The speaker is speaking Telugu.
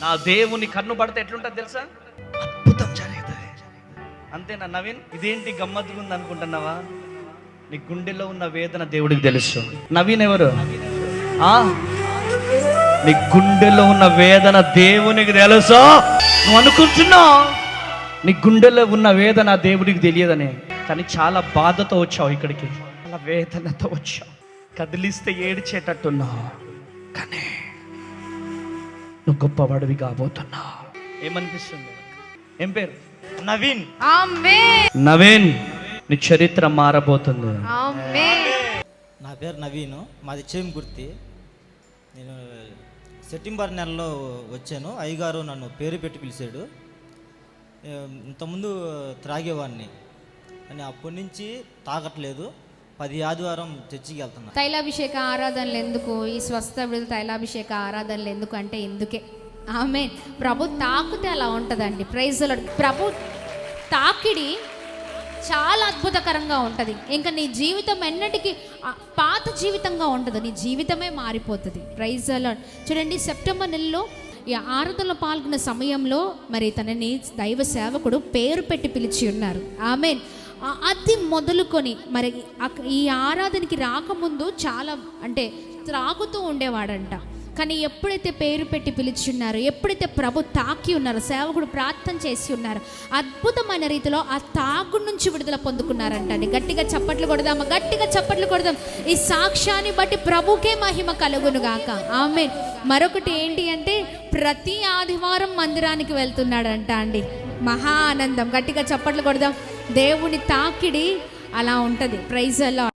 నా దేవుని కన్ను పడితే ఎట్లుంటుంది తెలుసా? అద్భుతం జరుగుతుంది అంతేనా నవీన్? ఇదేంటి గమ్మత్తుగా ఉంది అనుకుంటున్నావా? నీ గుండెలో ఉన్న వేదన దేవుడికి తెలుసు. నవీన్ ఎవరు? ఆ? నీ గుండెలో ఉన్న వేదన దేవునికి తెలుసు. నువ్వు అనుకుంటున్నావు? నీ గుండెలో ఉన్న వేదన దేవుడికి తెలియదని. కానీ చాలా బాధతో వచ్చావు ఇక్కడికి. చాలా వేదనతో వచ్చావు. కదిలిస్తే ఏడ్చేటట్టున్నావు. కానీ నువ్వు గొప్పవాడివి కాబోతున్నావు ఏమనిపిస్తుంది? ఏం పేరు? నవీన్. ఆమేన్. నవీన్ నీ చరిత్ర మారబోతుంది. ఆమేన్. నా పేరు నవీన్. మాది చేమకుర్తి నేను సెప్టెంబర్ నెలలో వచ్చాను. అయ్యగారు నన్ను పేరు పెట్టి పిలిచాడు. ఇంతకుముందు త్రాగేవాడిని. కానీ అప్పటి నుంచి తాగట్లేదు. పది ఆదివారం చర్చికి వెళ్తున్నా. తైలాభిషేక ఆరాధనలు ఎందుకు? ఈ స్వస్థ విడుదల తైలాభిషేక ఆరాధనలు ఎందుకు అంటే ఎందుకే ఆమె ప్రభు తాకితే అలా ఉంటుందండి. ప్రైజ్ ప్రభు తాకిడి చాలా అద్భుతకరంగా ఉంటుంది. ఇంకా నీ జీవితం ఎన్నటికీ పాత జీవితంగా ఉండదు నీ జీవితమే మారిపోతుంది. ప్రైజ్ చూడండి సెప్టెంబర్ నెలలో ఈ ఆరాధనలో పాల్గొన్న సమయంలో మరి తనని దైవ సేవకుడు పేరు పెట్టి పిలిచి ఉన్నారు. ఆమెన్. అది మొదలుకొని మరి ఈ ఆరాధనకి రాకముందు చాలా అంటే త్రాగుతూ ఉండేవాడంట. కానీ ఎప్పుడైతే పేరు పెట్టి పిలిచున్నారో ఎప్పుడైతే ప్రభు తాకి ఉన్నారో సేవకుడు ప్రార్థన చేసి ఉన్నారు అద్భుతమైన రీతిలో ఆ తాగు నుంచి విడుదల పొందుకున్నారంట అండి. గట్టిగా చప్పట్లు కొడదాము? గట్టిగా చప్పట్లు కొడదాం. ఈ సాక్ష్యాన్ని బట్టి ప్రభుకే మహిమ కలుగును గాక. ఆమె మరొకటి ఏంటి అంటే ప్రతి ఆదివారం మందిరానికి వెళ్తున్నాడంట అండి. మహా ఆనందం. గట్టిగా చప్పట్లు కొడదాం. దేవుని తాకిడి అలా ఉంటుంది. ప్రైజ్ అలా